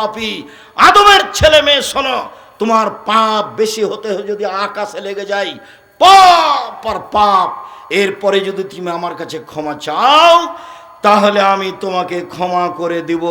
পাপি। আদমের ছেলে মেয়ে, শোনো, তোমার পাপ বেশি হতে যদি আকাশে লেগে যায়, পাপ আর পাপ। এরপরে যদি তুমি আমার কাছে ক্ষমা চাও তাহলে আমি তোমাকে ক্ষমা করে দিব।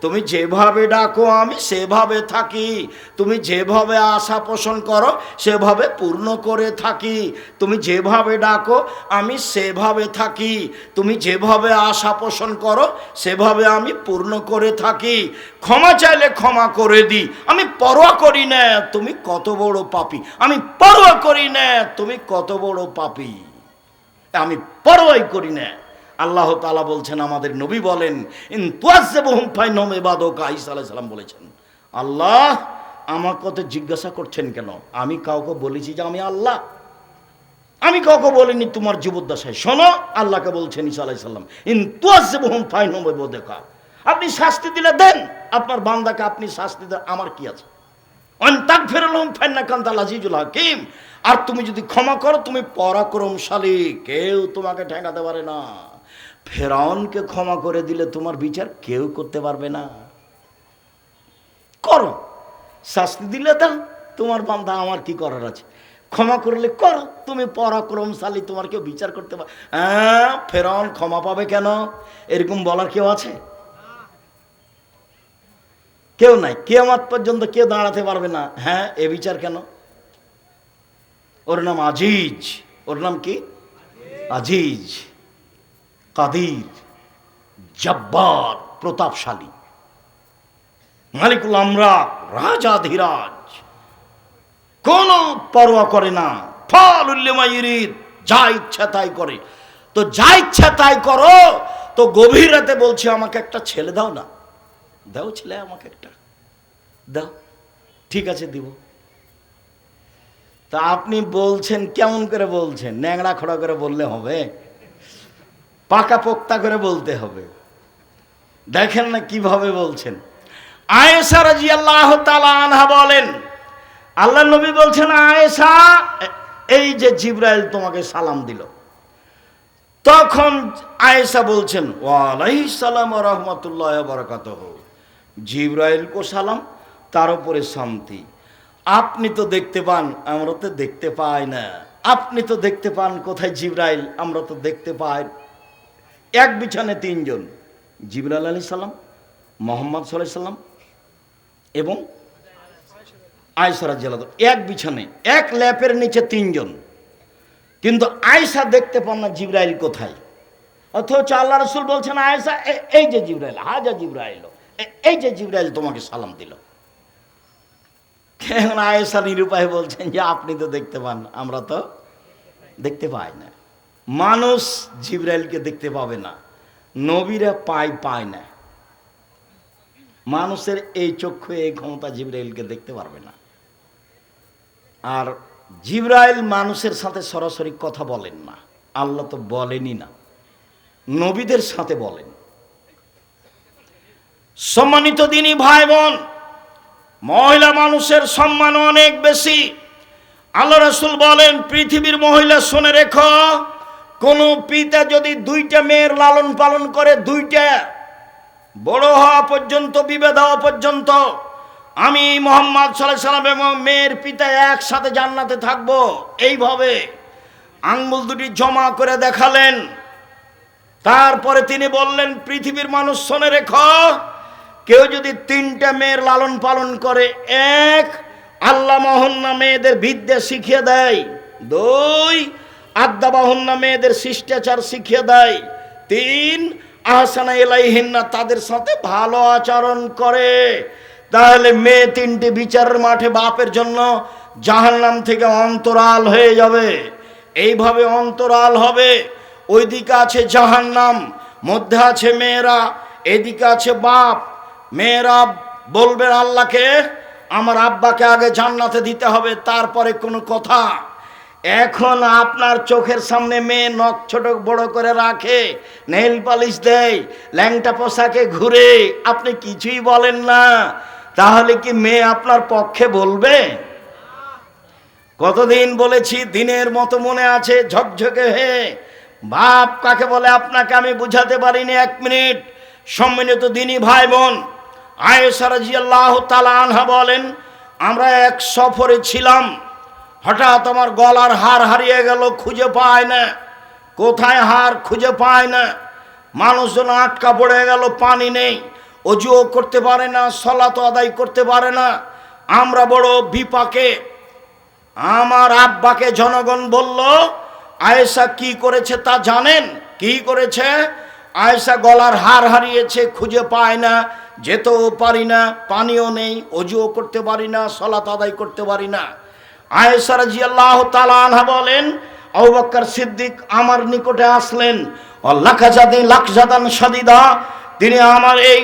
তুমি যেভাবে ডাকো, আমি সেভাবে থাকি। তুমি যেভাবে আশা পোষণ করো, সেভাবে পূর্ণ করে থাকি। তুমি যেভাবে ডাকো, আমি সেভাবে থাকি। তুমি যেভাবে আশা পোষণ করো, সেভাবে আমি পূর্ণ করে থাকি। ক্ষমা চাইলে ক্ষমা করে দিই আমি পরোয়া করি না, তুমি কত বড় পাপি। আমি পরোয়া করি না, তুমি কত বড় পাপি। আমি পরোয়াই করি না। আল্লাহ তালা বলছেন, আমাদের নবী বলেন সালাম বলেছেন। আল্লাহ আমার কত জিজ্ঞাসা করছেন কেন? আমি কাউকে বলেছি যে আমি আল্লাহ। আমি কাউকে বলিনি, তোমার জীবদ্দশায় শোনো, আল্লাহকে বলছেন ঈসা আলাইহিস সালাম, ইন তুয়াজ্জাবুহুম ফাইনহুম ইবাদুকা আপনি শাস্তি দিলে দেন, আপনার বান্দাকে আপনি শাস্তি দেন, আমার কি আছে? অন্তাক আর তুমি যদি ক্ষমা করো, তুমি পরাক্রমশালী, কেউ তোমাকে ঠেকাতে পারে না। ফেরাউনকে ক্ষমা করে দিলে তোমার বিচার কেউ করতে পারবে না। করো। শাস্তি দিলে তা, তোমার বান্ধা আমার কি করার আছে? ক্ষমা করলে করো, তুমি পরাক্রমশালী, তোমার কেউ বিচার করতে পার হ্যাঁ ফেরাউন ক্ষমা পাবে কেন? এরকম বলার কেউ আছে? কেউ নাই। কেয়ামত পর্যন্ত কেউ দাঁড়াতে পারবে না। হ্যাঁ এ বিচার কেন? ওর নাম আজিজ। ওর নাম কি? আজিজ। কাদির, জব্বার, প্রতাপশালী। মালিকুল আমরা রাজাধিরাজ কোন পরোয়া করে না। ফল উল্লেমাইরিদ যা ইচ্ছা তাই করে। তো যা ইচ্ছা তাই করো, তো গভীর রাতে বলছে, আমাকে একটা ছেলে দাও না। দাও ছেলে, আমাকে একটা। দাও। ঠিক আছে, দিব। তা আপনি বলছেন, কেমন করে বলছেন? ন্যাংড়া খড়া করে বললে হবে? পাকা পোক্তা করে বলতে হবে। দেখেন না কীভাবে বলছেন। আয়েশা রাজি আল্লাহ আনহা বলেন আল্লাহ নবী বলছেন, আয়েশা, এই যে জিব্রাইল তোমাকে সালাম দিল। তখন আয়েশা বলছেন ওয়ালাইহিস সালাম রহমতুল্লাহ বরকাত জিব্রাইল কো সালাম, তার উপরে শান্তি। আপনি তো দেখতে পান, আমরা তো দেখতে পাই না। আপনি তো দেখতে পান কোথায় জিব্রাইল, আমরা তো দেখতে পাই এক বিছানে তিনজন। জিবরাইল আলী সাল্লাম মোহাম্মদ সাল্লাহ সাল্লাম এবং আয়সারা জেলা এক বিছানে, এক ল্যাপের নিচে তিনজন। কিন্তু আয়সা দেখতে পান না জিব্রাইল কোথায়। অথচ আল্লাহ রসুল বলছেন আয়সা এই যে জিব্রাইল, হাজা জিব্রাইল, এ- এই যে জিব্রাইল তোমাকে সালাম দিল। এখন আয়েশা নিরুপায় বলছেন যে, আপনি তো দেখতে পান, আমরা তো দেখতে পাই না। মানুষ জিব্রাইলকে দেখতে পাবে না। নবীরা পায় পায় না। মানুষের এই চক্ষু, এই ক্ষমতা জিব্রাইলকে দেখতে পারবে না। আর জিব্রাইল মানুষের সাথে সরাসরি কথা বলেন না। আল্লাহ তো বলেনই না। নবীদের সাথে বলেন। সম্মানিত দিনী ভাই বোন মহিলা মানুষের সম্মান অনেক বেশি। আল্লাহ রসুল বলেন, পৃথিবীর মহিলা শুনে রেখো কোন পিতা যদি দুইটা মেয়ের লালন পালন করে দুইটা, বড় হওয়া পর্যন্ত বিভেদ হওয়া পর্যন্ত, আমি মোহাম্মদ সাল্লাহ সাল্লাম এবং মেয়ের পিতা একসাথে জান্নাতে থাকব, এইভাবে আঙ্গুল দুটি জমা করে দেখালেন। তারপরে তিনি বললেন, পৃথিবীর মানুষ শোনে রেখ, কেউ যদি তিনটা মেয়ের লালন পালন করে, এক আল্লাহ মহন্না মেয়েদের বিদ্যা শিখিয়ে দেয়, দুই আদ্যা বাহন্না মেয়েদের শিষ্টাচার শিখিয়ে দেয়। তিন, আহসানা এলাইহিন্না তাদের সাথে ভালো আচরণ করে। তাহলে মেয়ে তিনটি বিচারের মাঠে বাপের জন্য জাহান্নাম থেকে অন্তরাল হয়ে যাবে। এইভাবে অন্তরাল হবে। ওইদিকে আছে জাহান্নাম, মধ্যে আছে মেয়েরা, এদিকে আছে বাপ। মেয়েরা বলবেন আল্লাহকে, আমার আব্বাকে আগে জান্নাতে দিতে হবে, তারপরে কোনো কথা। এখন আপনার চোখের সামনে মেয়ে নখ ছোট বড় করে রাখে নেল পালিশ দেয়, ল্যাংটা পোশাকে ঘুরে, আপনি কিছুই বলেন না। তাহলে কি মেয়ে আপনার পক্ষে বলবে? কতদিন বলেছি, দিনের মতো মনে আছে, ঝকঝকে হে। বাপ কাকে বলে, আপনাকে আমি বুঝাতে পারিনি এক মিনিট। সম্মিলিত দিনী ভাই বোন আয়েশা রাদিয়াল্লাহু তাআলা আনহা বলেন, আমরা এক সফরে ছিলাম। হঠাৎ আমার গলার হার হারিয়ে গেল, খুঁজে পায় না। কোথায় হার, খুঁজে পায় না। মানুষজন আটকা পড়ে গেল, পানি নেই। অজুও করতে পারে না সলাত আদায় করতে পারে না। আমরা বড় বিপাকে। আমার আব্বাকে জনগণ বলল, আয়েশা কি করেছে তা জানেন? কি করেছে? আয়েশা গলার হার হারিয়েছে, খুঁজে পায় না। যেতেও পারি না, পানিও নেই, অজুও করতে পারি না, সলাত আদায় করতে পারি না। আয়েশা রাজি আল্লাহ আনহা বলেন আবুবক্কর সিদ্দিক আমার নিকটে আসলেন। লাখাজাদি লাখজাদান সাদিদা, তিনি আমার এই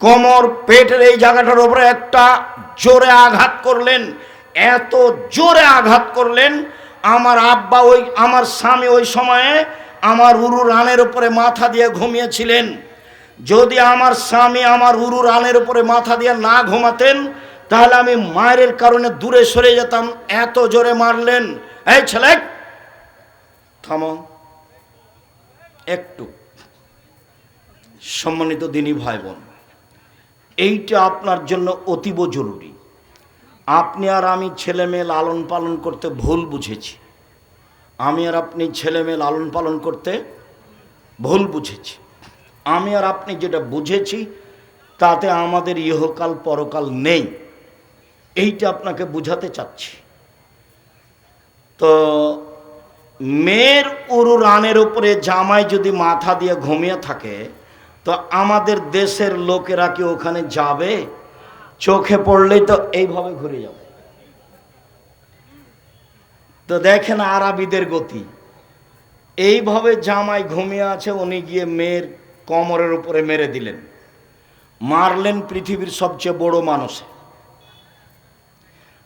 কোমর পেটের এই জায়গাটার উপরে একটা জোরে আঘাত করলেন। এত জোরে আঘাত করলেন, আমার আব্বা ওই, আমার স্বামী ওই সময়ে আমার উরু রানের উপরে মাথা দিয়ে ঘুমিয়েছিলেন। যদি আমার স্বামী আমার উরু রানের উপরে মাথা দিয়ে না ঘুমাতেন তাহলে আমি মায়ের কারণে দূরে সরে যেতাম, এত জোরে মারলেন। এই ছেলে, থামো। একটু। সম্মানিত দিনী ভাই বোন এইটা আপনার জন্য অতীব জরুরি। আপনি আর আমি ছেলে মেয়ে লালন পালন করতে ভুল বুঝেছি। আমি আর আপনি ছেলে মেয়ে লালন পালন করতে ভুল বুঝেছি। আমি আর আপনি যেটা বুঝেছি, তাতে আমাদের ইহকাল পরকাল নেই। এইটা আপনাকে বুঝাতে চাচ্ছি। তো মেয়ের উরু রানের উপরে জামাই যদি মাথা দিয়ে ঘুমিয়ে থাকে, তো আমাদের দেশের লোকেরা কি ওখানে যাবে? চোখে পড়লেই তো এইভাবে ঘুরে যাবে। তো দেখেন আরবিদের গতি। এইভাবে জামাই ঘুমিয়ে আছে, উনি গিয়ে মেয়ের কোমরের উপরে মেরে দিলেন। মারলেন পৃথিবীর সবচেয়ে বড় মানুষ।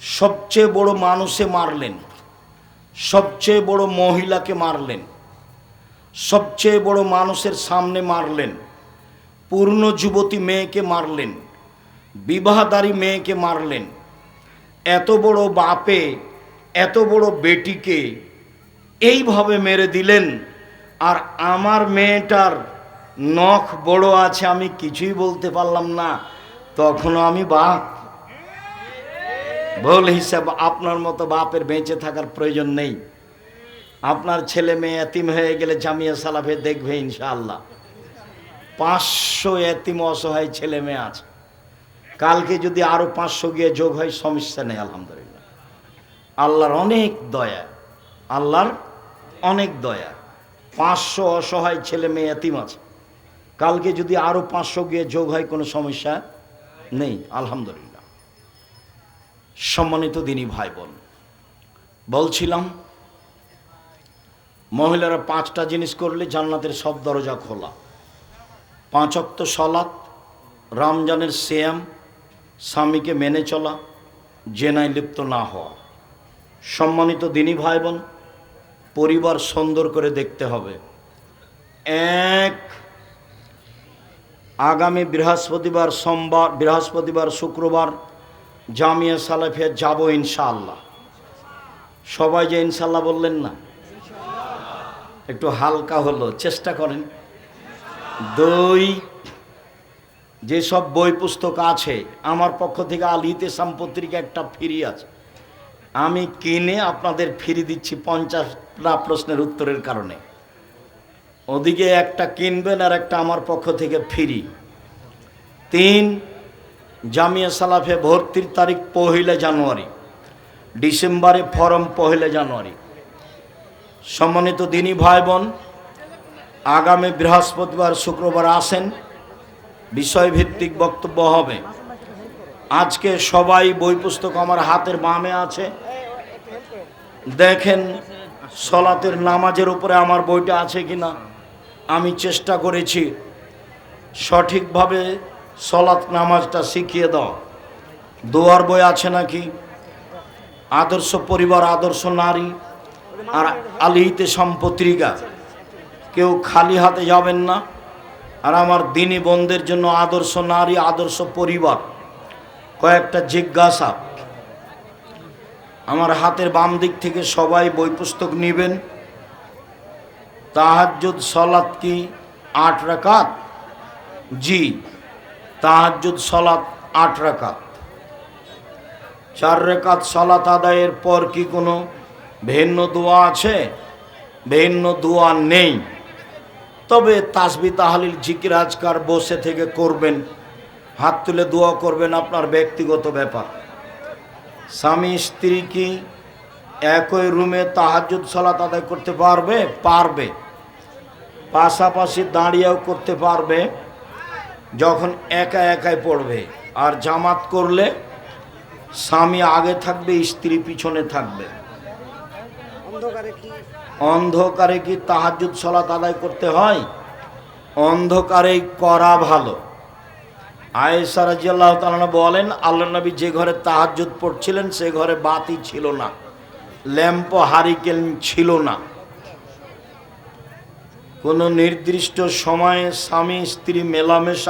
সবচেয়ে বড় মানুষে মারলেন। সবচেয়ে বড় মহিলাকে মারলেন। সবচেয়ে বড় মানুষের সামনে মারলেন। পূর্ণ যুবতী মেয়েকে মারলেন। বিবাহদারী মেয়েকে মারলেন। এত বড় বাপে, এত বড় বেটিকে এইভাবে মেরে দিলেন। আর আমার মেয়েটার নখ বড় আছে, আমি কিছুই বলতে পারলাম না। তখনও আমি বাপ ভুল হিসাব, আপনার মতো বাপের বেঁচে থাকার প্রয়োজন নেই। আপনার ছেলে মেয়ে এতিম হয়ে গেলে জামিয়া সালাফে দেখবে ইনশাআল্লাহ। পাঁচশো এতিম অসহায় ছেলে মেয়ে আছে। কালকে যদি আরও পাঁচশো গিয়ে যোগ হয়, সমস্যা নেই, আলহামদুলিল্লাহ। আল্লাহর অনেক দয়া, আল্লাহর অনেক দয়া। পাঁচশো অসহায় ছেলে মেয়ে এতিম আছে। কালকে যদি আরও পাঁচশো গিয়ে যোগ হয়, কোনো সমস্যা নেই, আলহামদুলিল্লাহ। সম্মানিত দিনী ভাই বোন বলছিলাম, মহিলারা পাঁচটা জিনিস করলে জান্নাতের সব দরজা খোলা। পাঁচ অক্ত সলাৎ রমজানের শ্যাম স্বামীকে মেনে চলা, জেনায় লিপ্ত না হওয়া। সম্মানিত দিনী ভাই বোন পরিবার সুন্দর করে দেখতে হবে। এক, আগামী বৃহস্পতিবার সোমবার, বৃহস্পতিবার শুক্রবার জামিয়া সালাফিয়া যাব ইনশাআল্লাহ। সবাই যে ইনশাল্লাহ বললেন না? একটু হালকা হলো, চেষ্টা করেন। দুই যেসব বই পুস্তক আছে, আমার পক্ষ থেকে আল ইতেসাম পত্রিকা একটা ফ্রি আছে। আমি কিনে আপনাদের ফিরি দিচ্ছি পঞ্চাশটা প্রশ্নের উত্তরের কারণে। ওদিকে একটা কিনবেন আর একটা আমার পক্ষ থেকে ফিরি। তিন জামিয়া সালাফে ভর্তির তারিখ পহিলা জানুয়ারি, ডিসেম্বরে ফরম পহিলা জানুয়ারি। সম্মানিত দিনী ভাই বোন আগামী বৃহস্পতিবার শুক্রবার আসেন, বিষয়ভিত্তিক বক্তব্য হবে। আজকে সবাই বই পুস্তক আমার হাতের বামে আছে। দেখেন সলাতের নামাজের উপরে আমার বইটা আছে কিনা, আমি চেষ্টা করেছি সঠিকভাবে সলাৎ নামাজটা শিখিয়ে দাও। দোয়ার বই আছে নাকি? আদর্শ পরিবার, আদর্শ নারী আর আলিহিতে সম্পত্রিকা কেউ খালি হাতে যাবেন না। আর আমার দিনী বন্ধের জন্য আদর্শ নারী, আদর্শ পরিবার। কয়েকটা জিজ্ঞাসা। আমার হাতের বাম দিক থেকে সবাই বই পুস্তক নেবেন। তাহাজ্জুদ, সলাৎ কি? আট রাকাত? জি। তাহাজ্জুদ সলাৎ আট রেখাত চার রেখাত সলাত আদায়ের পর কি কোনো ভিন্ন দোয়া আছে? ভিন্ন দোয়া নেই। তবে তাসবি তাহালিল জিকির আজকার বসে থেকে করবেন। হাত তুলে দোয়া করবেন আপনার ব্যক্তিগত ব্যাপার। স্বামী, স্ত্রী কি একই রুমে তাহাজুদ সলাত আদায় করতে পারবে? পারবে। পাশাপাশি দাঁড়িয়েও করতে পারবে। যখন একা একাই পড়বে আর জামাত করলে স্বামী আগে থাকবে স্ত্রী পিছনে থাকবে। অন্ধকারে কি? তাহাজুদ সলাত আদায় করতে হয়? অন্ধকারে করা ভালো। আয়েশা রাজিয়াল্লাহ বলেন আল্লাহ নবী যে ঘরে তাহাজুদ পড়ছিলেন সে ঘরে বাতি ছিল না ল্যাম্প হারিকেন ছিল না। কোনো নির্দিষ্ট সময়ে স্বামী স্ত্রী মেলামেশা